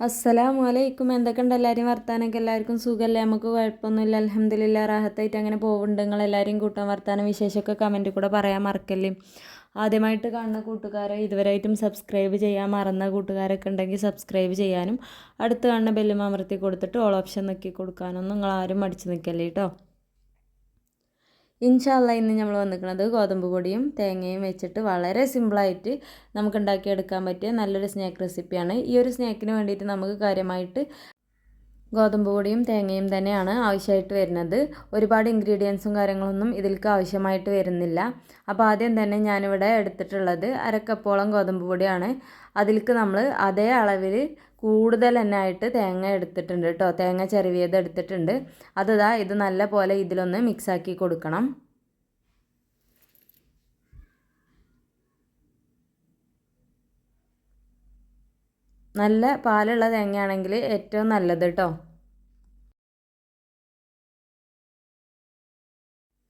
അസ്സലാമു അലൈക്കും എന്തൊക്കെ ഉണ്ട് എല്ലാവരും വർത്താനൊക്കെ എല്ലാവർക്കും സുഖമല്ലേ? നമുക്ക് കുഴപ്പമൊന്നുമില്ല. അലഹമ്മദില്ല റാഹത്തായിട്ട് അങ്ങനെ പോകുന്നുണ്ട് നിങ്ങൾ എല്ലാവരും കൂട്ടാൻ വർത്താനം വിശേഷമൊക്കെ കമന്റിൽ കൂടെ പറയാൻ മറക്കല്ലേ? ആദ്യമായിട്ട് കാണുന്ന കൂട്ടുകാരെ ഇതുവരെയായിട്ടും സബ്സ്ക്രൈബ് ചെയ്യാൻ മറന്ന കൂട്ടുകാരൊക്കെ ഉണ്ടെങ്കിൽ സബ്സ്ക്രൈബ് ചെയ്യാനും അടുത്ത് കാണുന്ന ബെല്ലും അമർത്തി കൊടുത്തിട്ട് ഓൾ ഓപ്ഷൻ നോക്കി കൊടുക്കാനൊന്നും നിങ്ങൾ ആരും മടിച്ച് നിൽക്കല്ലേ കേട്ടോ ഇൻഷാല്ല ഇന്ന് നമ്മൾ വന്നിരിക്കുന്നത് ഗോതമ്പ് പൊടിയും തേങ്ങയും വെച്ചിട്ട് വളരെ സിമ്പിളായിട്ട് നമുക്ക് ഉണ്ടാക്കിയെടുക്കാൻ പറ്റിയ നല്ലൊരു സ്നാക്ക് റെസിപ്പിയാണ്. ഈ ഒരു സ്നാക്കിന് വേണ്ടിയിട്ട് നമുക്ക് കാര്യമായിട്ട് ഗോതമ്പ് പൊടിയും തേങ്ങയും തന്നെയാണ് ആവശ്യമായിട്ട് വരുന്നത്. ഒരുപാട് ഇൻഗ്രീഡിയൻസും കാര്യങ്ങളൊന്നും ഇതിലേക്ക് ആവശ്യമായിട്ട് വരുന്നില്ല. അപ്പോൾ ആദ്യം തന്നെ ഞാനിവിടെ എടുത്തിട്ടുള്ളത് അരക്കപ്പോളം ഗോതമ്പ് പൊടിയാണ്. അതിലേക്ക് നമ്മൾ അതേ അളവിൽ കൂടുതൽ തന്നെ ആയിട്ട് തേങ്ങ എടുത്തിട്ടുണ്ട് കേട്ടോ. തേങ്ങ ചെറുവിയത് എടുത്തിട്ടുണ്ട്. അതാ ഇത് നല്ല പോലെ ഇതിലൊന്ന് മിക്സാക്കി കൊടുക്കണം. നല്ല പാലുള്ള തേങ്ങയാണെങ്കിൽ ഏറ്റവും നല്ലത് കേട്ടോ.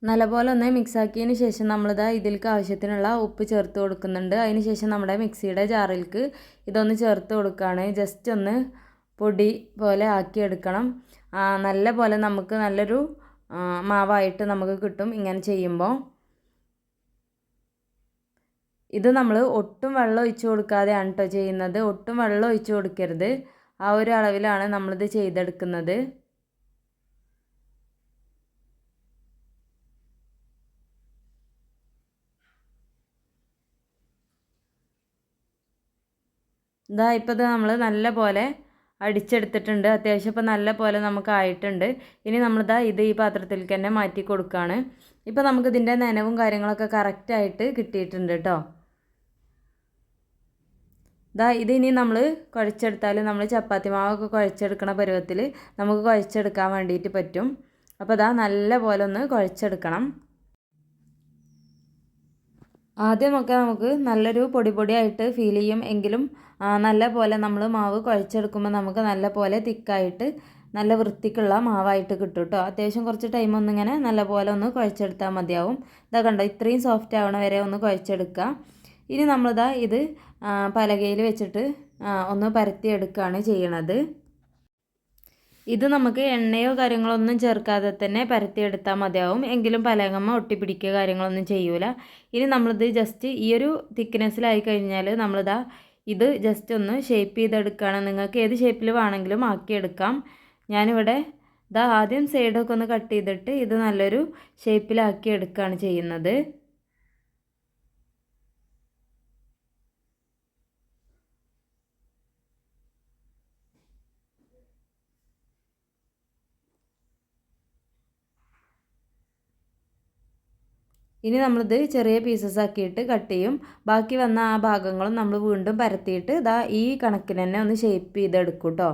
നല്ലപോലെ ഒന്ന് മിക്സാക്കിയതിന് ശേഷം നമ്മളിതാ ഇതിലേക്ക് ആവശ്യത്തിനുള്ള ഉപ്പ് ചേർത്ത് കൊടുക്കുന്നുണ്ട്. അതിന് ശേഷം നമ്മുടെ മിക്സിയുടെ ജാറിലേക്ക് ഇതൊന്ന് ചേർത്ത് കൊടുക്കുകയാണ്. ജസ്റ്റ് ഒന്ന് പൊടി പോലെ ആക്കിയെടുക്കണം. നല്ല പോലെ നമുക്ക് നല്ലൊരു മാവായിട്ട് നമുക്ക് കിട്ടും ഇങ്ങനെ ചെയ്യുമ്പോൾ. ഇത് നമ്മൾ ഒട്ടും വെള്ളം ഒഴിച്ച് കൊടുക്കാതെയാണ് കേട്ടോ ചെയ്യുന്നത്. ഒട്ടും വെള്ളം ഒഴിച്ച് കൊടുക്കരുത്. ആ ഒരു അളവിലാണ് നമ്മളിത് ചെയ്തെടുക്കുന്നത്. ഇതാ ഇപ്പോൾ ഇത് നമ്മൾ നല്ല പോലെ അടിച്ചെടുത്തിട്ടുണ്ട്. അത്യാവശ്യം ഇപ്പോൾ നല്ല പോലെ നമുക്ക് ആയിട്ടുണ്ട് ഇനി നമ്മളിതാ ഇത് ഈ പാത്രത്തിലേക്ക് തന്നെ മാറ്റി കൊടുക്കുകയാണ് ഇപ്പോൾ നമുക്കിതിന്റെ നനവും കാര്യങ്ങളൊക്കെ കറക്റ്റായിട്ട് കിട്ടിയിട്ടുണ്ട് കേട്ടോ ഇതാ ഇതിനി നമ്മൾ കുഴച്ചെടുത്താൽ നമ്മൾ ചപ്പാത്തി മാവൊക്കെ കുഴച്ചെടുക്കണ പരുവത്തിൽ നമുക്ക് കുഴച്ചെടുക്കാൻ വേണ്ടിയിട്ട് പറ്റും. അപ്പോൾ ഇതാ നല്ല പോലെ ഒന്ന് കുഴച്ചെടുക്കണം. ആദ്യമൊക്കെ നമുക്ക് നല്ലൊരു പൊടി പൊടിയായിട്ട് ഫീൽ ചെയ്യും. എങ്കിലും നല്ല പോലെ നമ്മൾ മാവ് കുഴച്ചെടുക്കുമ്പോൾ നമുക്ക് നല്ല പോലെ തിക്കായിട്ട് നല്ല വൃത്തിക്കുള്ള മാവായിട്ട് കിട്ടും കേട്ടോ അത്യാവശ്യം കുറച്ച് ടൈം ഒന്നിങ്ങനെ നല്ല പോലെ ഒന്ന് കുഴച്ചെടുത്താൽ മതിയാവും. ഇതാ കണ്ടോ ഇത്രയും സോഫ്റ്റ് ആവണ വരെ ഒന്ന് കുഴച്ചെടുക്കുക ഇനി നമ്മളിതാ ഇത് പലകയിൽ വെച്ചിട്ട് ഒന്ന് പരത്തിയെടുക്കുകയാണ് ചെയ്യണത്. ഇത് നമുക്ക് എണ്ണയോ കാര്യങ്ങളോ ഒന്നും ചേർക്കാതെ തന്നെ പരത്തിയെടുത്താൽ മതിയാവും. എങ്കിലും പലകമ്മ ഒട്ടിപ്പിടിക്കുക കാര്യങ്ങളൊന്നും ചെയ്യൂല. ഇനി നമ്മളിത് ജസ്റ്റ് ഈ ഒരു തിക്നെസ്സിലായി കഴിഞ്ഞാൽ നമ്മളിതാ ഇത് ജസ്റ്റ് ഒന്ന് ഷേപ്പ് ചെയ്തെടുക്കുകയാണ് നിങ്ങൾക്ക് ഏത് ഷേപ്പിൽ വേണമെങ്കിലും ആക്കിയെടുക്കാം. ഞാനിവിടെ ഇതാ ആദ്യം സൈഡൊക്കെ ഒന്ന് കട്ട് ചെയ്തിട്ട് ഇത് നല്ലൊരു ഷേപ്പിലാക്കി എടുക്കുകയാണ് ചെയ്യുന്നത്. ഇനി നമ്മളിത് ചെറിയ പീസസ് ആക്കിയിട്ട് കട്ട് ചെയ്യും. ബാക്കി വന്ന ആ ഭാഗങ്ങളും നമ്മൾ വീണ്ടും പരത്തിയിട്ട് ഇതാ ഈ കണക്കിന് തന്നെ ഒന്ന് ഷേപ്പ് ചെയ്തെടുക്കും കേട്ടോ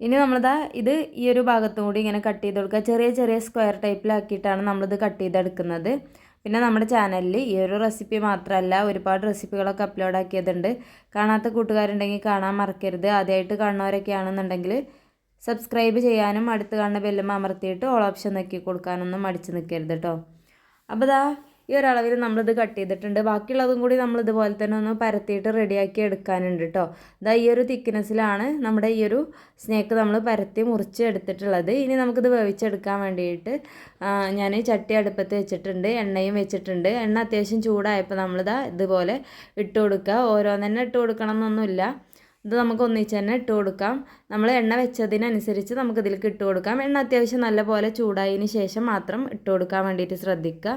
ഇനി നമ്മളിതാ ഇത് ഈ ഒരു ഭാഗത്തും കൂടി ഇങ്ങനെ കട്ട് ചെയ്ത് കൊടുക്കുക. ചെറിയ ചെറിയ സ്ക്വയർ ടൈപ്പിലാക്കിയിട്ടാണ് നമ്മളിത് കട്ട് ചെയ്തെടുക്കുന്നത്. പിന്നെ നമ്മുടെ ചാനലിൽ ഈ ഒരു റെസിപ്പി മാത്രമല്ല ഒരുപാട് റെസിപ്പികളൊക്കെ അപ്ലോഡ് ആക്കിയതുണ്ട്. കാണാത്ത കൂട്ടുകാരുണ്ടെങ്കിൽ കാണാൻ മറക്കരുത്. ആദ്യമായിട്ട് കാണുന്നവരൊക്കെ ആണെന്നുണ്ടെങ്കിൽ സബ്സ്ക്രൈബ് ചെയ്യാനും അടുത്ത് കാണുന്ന ബെല്ലും അമർത്തിയിട്ട് ഓൾ ഓപ്ഷൻ നോക്കി കൊടുക്കാനൊന്നും മടിച്ച് നിൽക്കരുത് കേട്ടോ അപ്പോൾ ഇതാ ഈ ഒരളവിൽ നമ്മളിത് കട്ട് ചെയ്തിട്ടുണ്ട്. ബാക്കിയുള്ളതും കൂടി നമ്മൾ ഇതുപോലെ തന്നെ ഒന്ന് പരത്തിയിട്ട് റെഡിയാക്കി എടുക്കാനുണ്ട് കേട്ടോ ഇതാ ഈ ഒരു തിക്നെസ്സിലാണ് നമ്മുടെ ഈ ഒരു സ്നേക്ക് നമ്മൾ പരത്തി മുറിച്ച് എടുത്തിട്ടുള്ളത്. ഇനി നമുക്കിത് വേവിച്ചെടുക്കാൻ വേണ്ടിയിട്ട് ഞാൻ ചട്ടി അടുപ്പത്ത് വെച്ചിട്ടുണ്ട് എണ്ണയും വെച്ചിട്ടുണ്ട്. എണ്ണ അത്യാവശ്യം ചൂടായപ്പോൾ നമ്മളിതാ ഇതുപോലെ ഇട്ട് കൊടുക്കുക ഓരോന്നെന്നെ ഇട്ട് കൊടുക്കണം എന്നൊന്നുമില്ല ഇത് നമുക്ക് ഒന്നിച്ച് തന്നെ ഇട്ട് കൊടുക്കാം. നമ്മൾ എണ്ണ വെച്ചതിനനുസരിച്ച് നമുക്കിതിലേക്ക് ഇട്ട് കൊടുക്കാം. എണ്ണ അത്യാവശ്യം നല്ല പോലെ ചൂടായതിന് ശേഷം മാത്രം ഇട്ട് കൊടുക്കാൻ വേണ്ടിയിട്ട് ശ്രദ്ധിക്കുക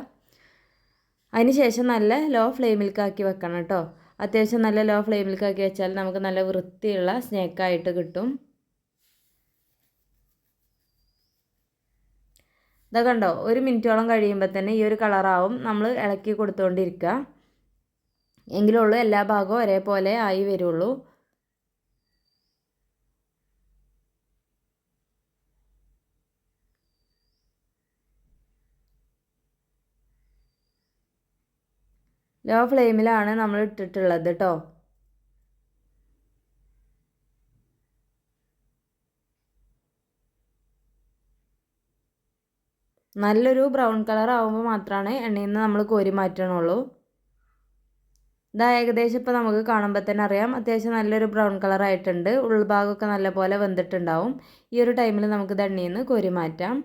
അതിന് ശേഷം നല്ല ലോ ഫ്ലെയിമിൽക്കാക്കി വെക്കണം കേട്ടോ. അത്യാവശ്യം നല്ല ലോ ഫ്ലെയിമിൽക്കാക്കി വെച്ചാൽ നമുക്ക് നല്ല വൃത്തിയുള്ള സ്നേക്കായിട്ട് കിട്ടും. ഇതാ കണ്ടോ ഒരു മിനിറ്റോളം കഴിയുമ്പോൾ തന്നെ ഈ ഒരു കളറാവും നമ്മൾ ഇളക്കി കൊടുത്തുകൊണ്ടിരിക്കുക എങ്കിലുള്ളൂ എല്ലാ ഭാഗവും ഒരേപോലെ ആയി വരുള്ളൂ. ലോ ഫ്ലെയിമിലാണ് നമ്മൾ ഇട്ടിട്ടുള്ളത് കേട്ടോ നല്ലൊരു ബ്രൗൺ കളർ ആവുമ്പോൾ മാത്രമാണ് എണ്ണയിൽ നിന്ന് നമ്മൾ കോരി മാറ്റണുള്ളൂ. ഇതാ ഏകദേശം ഇപ്പോൾ നമുക്ക് കാണുമ്പോൾ തന്നെ അറിയാം. അത്യാവശ്യം നല്ലൊരു ബ്രൗൺ കളർ ആയിട്ടുണ്ട്. ഉൾഭാഗമൊക്കെ നല്ലപോലെ വെന്തിട്ടുണ്ടാവും. ഈ ഒരു ടൈമിൽ നമുക്ക് എണ്ണയിൽ നിന്ന് കോരി മാറ്റാം.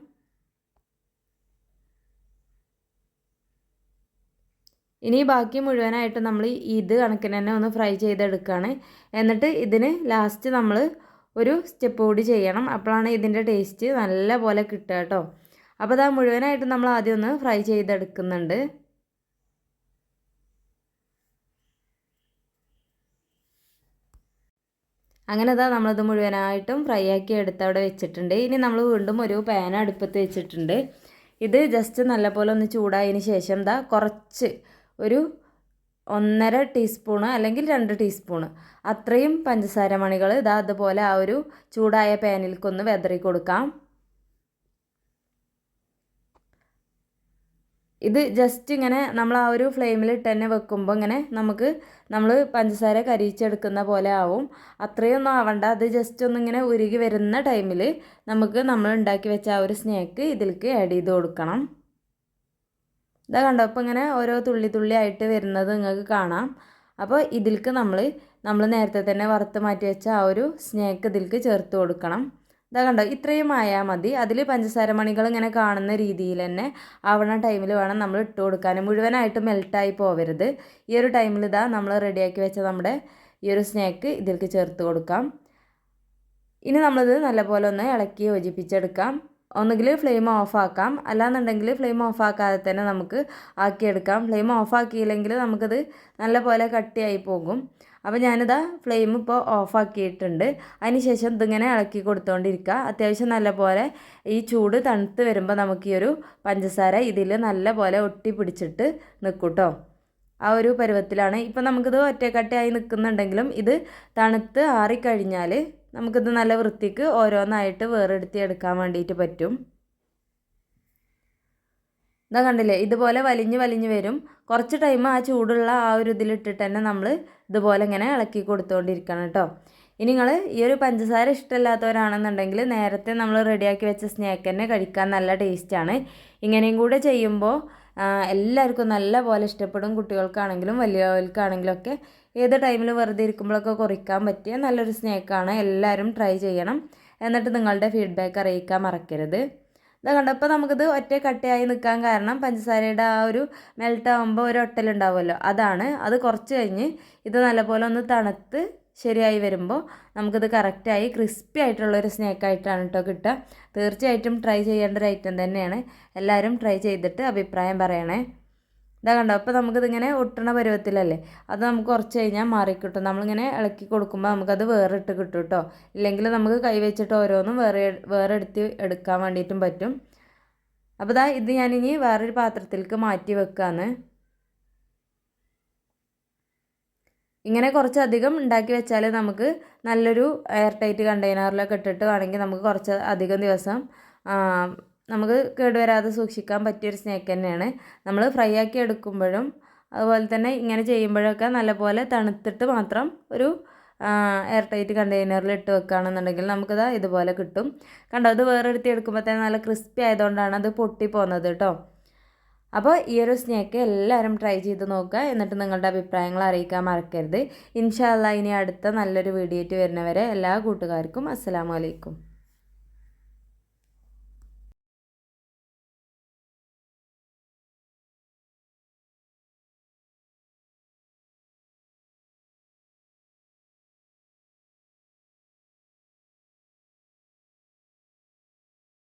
ഇനി ബാക്കി മുഴുവനായിട്ട് നമ്മൾ ഇത് കണക്കിന് തന്നെ ഒന്ന് ഫ്രൈ ചെയ്തെടുക്കുകയാണ്. എന്നിട്ട് ഇതിന് ലാസ്റ്റ് നമ്മൾ ഒരു സ്റ്റെപ്പ് കൂടി ചെയ്യണം. അപ്പോഴാണ് ഇതിന്റെ ടേസ്റ്റ് നല്ല പോലെ കിട്ടുക കേട്ടോ. അപ്പോൾ അതാ മുഴുവനായിട്ട് നമ്മൾ ആദ്യം ഒന്ന് ഫ്രൈ ചെയ്തെടുക്കുന്നുണ്ട്. അങ്ങനെ ഇതാ നമ്മളത് മുഴുവനായിട്ടും ഫ്രൈ ആക്കി എടുത്ത് അവിടെ വെച്ചിട്ടുണ്ട്. ഇനി നമ്മൾ വീണ്ടും ഒരു പാൻ അടുപ്പത്ത് വെച്ചിട്ടുണ്ട്. ഇത് ജസ്റ്റ് നല്ലപോലെ ഒന്ന് ചൂടായതിന് ശേഷം ദാ കുറച്ച് ഒരു ഒന്നര ടീസ്പൂണ് അല്ലെങ്കിൽ രണ്ട് ടീസ്പൂണ്. അത്രയും പഞ്ചസാര മണികൾ ഇതാ അതുപോലെ ആ ഒരു ചൂടായ പാനിൽക്കൊന്ന് വെതറി കൊടുക്കാം. ഇത് ജസ്റ്റ് ഇങ്ങനെ നമ്മൾ ആ ഒരു ഫ്ലെയിമിൽ ഇട്ട് തന്നെ വെക്കുമ്പോൾ ഇങ്ങനെ നമുക്ക് നമ്മൾ പഞ്ചസാര കരിച്ചെടുക്കുന്ന പോലെ ആവും. അത്രയൊന്നും ആവണ്ട. അത് ജസ്റ്റ് ഒന്നിങ്ങനെ ഉരുകി വരുന്ന ടൈമിൽ നമുക്ക് നമ്മൾ ഉണ്ടാക്കി വെച്ച ആ ഒരു സ്നാക്ക് ഇതിലേക്ക് ആഡ് ചെയ്ത് കൊടുക്കണം. ഇതാ കണ്ടോ അപ്പോൾ ഇങ്ങനെ ഓരോ തുള്ളി തുള്ളി ആയിട്ട് വരുന്നത് നിങ്ങൾക്ക് കാണാം. അപ്പോൾ ഇതിൽക്ക് നമ്മൾ നമ്മൾ നേരത്തെ തന്നെ വറുത്ത് മാറ്റി വെച്ച ആ ഒരു സ്നേക്ക് ഇതിൽക്ക് ചേർത്ത് കൊടുക്കണം. ഇതാ കണ്ടോ ഇത്രയും ആയാൽ മതി. അതിൽ പഞ്ചസാര മണികൾ ഇങ്ങനെ കാണുന്ന രീതിയിൽ തന്നെ ആവണ ടൈമിൽ വേണം നമ്മൾ ഇട്ട് കൊടുക്കാൻ മുഴുവനായിട്ട് മെൽട്ടായി പോവരുത്. ഈ ഒരു ടൈമിൽ ഇതാ നമ്മൾ റെഡിയാക്കി വെച്ച നമ്മുടെ ഈ ഒരു സ്നേക്ക് ഇതിലേക്ക് ചേർത്ത് കൊടുക്കാം. ഇനി നമ്മളിത് നല്ലപോലെ ഒന്ന് ഇളക്കി യോജിപ്പിച്ചെടുക്കാം. ഒന്നുകിൽ ഫ്ലെയിം ഓഫാക്കാം അല്ലാന്നുണ്ടെങ്കിൽ ഫ്ലെയിം ഓഫാക്കാതെ തന്നെ നമുക്ക് ആക്കിയെടുക്കാം. ഫ്ലെയിം ഓഫാക്കിയില്ലെങ്കിൽ നമുക്കത് നല്ലപോലെ കട്ടിയായി പോകും. അപ്പോൾ ഞാനിതാ ഫ്ലെയിം ഇപ്പോൾ ഓഫാക്കിയിട്ടുണ്ട് അതിനുശേഷം ഇതിങ്ങനെ ഇളക്കി കൊടുത്തുകൊണ്ടിരിക്കുക അത്യാവശ്യം നല്ലപോലെ ഈ ചൂട് തണുത്ത് വരുമ്പോൾ നമുക്ക് ഈ ഒരു പഞ്ചസാര ഇതിൽ നല്ലപോലെ ഒട്ടി പിടിച്ചിട്ട് നിൽക്കൂട്ടോ ആ ഒരു പരുവത്തിലാണ്. ഇപ്പം നമുക്കിത് ഒറ്റക്കട്ടയായി നിൽക്കുന്നുണ്ടെങ്കിലും ഇത് തണുത്ത് ആറിക്കഴിഞ്ഞാൽ നമുക്കിത് നല്ല വൃത്തിക്ക് ഓരോന്നായിട്ട് വേറെടുത്തി എടുക്കാൻ വേണ്ടിയിട്ട് പറ്റും. ഇതാ കണ്ടില്ലേ ഇതുപോലെ വലിഞ്ഞ് വലിഞ്ഞ് വരും. കുറച്ച് ടൈം ആ ചൂടുള്ള ആ ഒരു ഇതിലിട്ടിട്ട് തന്നെ നമ്മൾ ഇതുപോലെ ഇങ്ങനെ ഇളക്കി കൊടുത്തുകൊണ്ടിരിക്കണം കേട്ടോ. ഇനി നിങ്ങൾ ഈ ഒരു പഞ്ചസാര ഇഷ്ടമില്ലാത്തവരാണെന്നുണ്ടെങ്കിൽ നേരത്തെ നമ്മൾ റെഡിയാക്കി വെച്ച സ്നാക്ക് തന്നെ കഴിക്കാൻ നല്ല ടേസ്റ്റാണ് ഇങ്ങനെയും കൂടെ ചെയ്യുമ്പോൾ എല്ലാവർക്കും നല്ല പോലെ ഇഷ്ടപ്പെടും. കുട്ടികൾക്കാണെങ്കിലും വലിയവർക്കാണെങ്കിലും ഒക്കെ ഏത് ടൈമിൽ വെറുതെ ഇരിക്കുമ്പോഴൊക്കെ കുറിക്കാൻ പറ്റിയ നല്ലൊരു സ്നേക്കാണ്. എല്ലാവരും ട്രൈ ചെയ്യണം. എന്നിട്ട് നിങ്ങളുടെ ഫീഡ്ബാക്ക് അറിയിക്കാൻ മറക്കരുത്. ഇതാ കണ്ടപ്പോൾ നമുക്കിത് ഒറ്റ കട്ടയായി നിൽക്കാൻ കാരണം പഞ്ചസാരയുടെ ആ ഒരു മെൽട്ട് ആകുമ്പോൾ ഒരു ഒട്ടലുണ്ടാവുമല്ലോ. അതാണ്. അത് കുറച്ച് കഴിഞ്ഞ് ഇത് നല്ലപോലെ ഒന്ന് തണുത്ത് ശരിയായി വരുമ്പോൾ നമുക്കിത് കറക്റ്റായി ക്രിസ്പി ആയിട്ടുള്ള ആയിട്ടുള്ളൊരു സ്നേക്കായിട്ടാണ് കേട്ടോ കിട്ടുക. തീർച്ചയായിട്ടും ട്രൈ ചെയ്യേണ്ട ഒരു ഐറ്റം തന്നെയാണ്. എല്ലാവരും ട്രൈ ചെയ്തിട്ട് അഭിപ്രായം പറയണേ. ഇതാ കണ്ടോ? അപ്പോൾ നമുക്കിതിങ്ങനെ ഒട്ടണ പരുവത്തിലല്ലേ? അത് നമുക്ക് കുറച്ച് കഴിഞ്ഞാൽ മാറിക്കിട്ടും. നമ്മളിങ്ങനെ ഇളക്കി കൊടുക്കുമ്പോൾ നമുക്കത് വേറെ ഇട്ട് കിട്ടും കേട്ടോ ഇല്ലെങ്കിൽ നമുക്ക് കൈ വെച്ചിട്ട് ഓരോന്നും വേറെ വേറെ എടുത്ത് എടുക്കാൻ വേണ്ടിയിട്ടും പറ്റും. അപ്പോൾ ഇതാ ഇത് ഞാനിനി വേറൊരു പാത്രത്തിലേക്ക് മാറ്റി വെക്കാന്ന്. ഇങ്ങനെ കുറച്ചധികം ഉണ്ടാക്കി വെച്ചാൽ നമുക്ക് നല്ലൊരു എയർ ടൈറ്റ് കണ്ടെയ്നറിലൊക്കെ ഇട്ടിട്ട് വേണമെങ്കിൽ നമുക്ക് കുറച്ച് അധികം ദിവസം നമുക്ക് കേടുവരാതെ സൂക്ഷിക്കാൻ പറ്റിയൊരു സ്നാക്ക് തന്നെയാണ്. നമ്മൾ ഫ്രൈ ആക്കി എടുക്കുമ്പോഴും അതുപോലെ തന്നെ ഇങ്ങനെ ചെയ്യുമ്പോഴൊക്കെ നല്ലപോലെ തണുത്തിട്ട് മാത്രം ഒരു എയർ ടൈറ്റ് കണ്ടെയ്നറിൽ ഇട്ട് വെക്കുകയാണെന്നുണ്ടെങ്കിൽ നമുക്കത് ഇതുപോലെ കിട്ടും. കണ്ടോ അത് വേറെ എടുത്ത് എടുക്കുമ്പോഴത്തേന് നല്ല ക്രിസ്പി ആയതുകൊണ്ടാണ് അത് പൊട്ടി പോകുന്നത് കേട്ടോ. അപ്പോൾ ഈ ഒരു സ്നാക്ക് എല്ലാവരും ട്രൈ ചെയ്ത് നോക്കുക എന്നിട്ട് നിങ്ങളുടെ അഭിപ്രായങ്ങൾ അറിയിക്കാൻ മറക്കരുത്. ഇൻഷാല്ല ഇനി അടുത്ത നല്ലൊരു വീഡിയോ വരുന്നവരെ എല്ലാ കൂട്ടുകാർക്കും അസ്സാം വലൈക്കും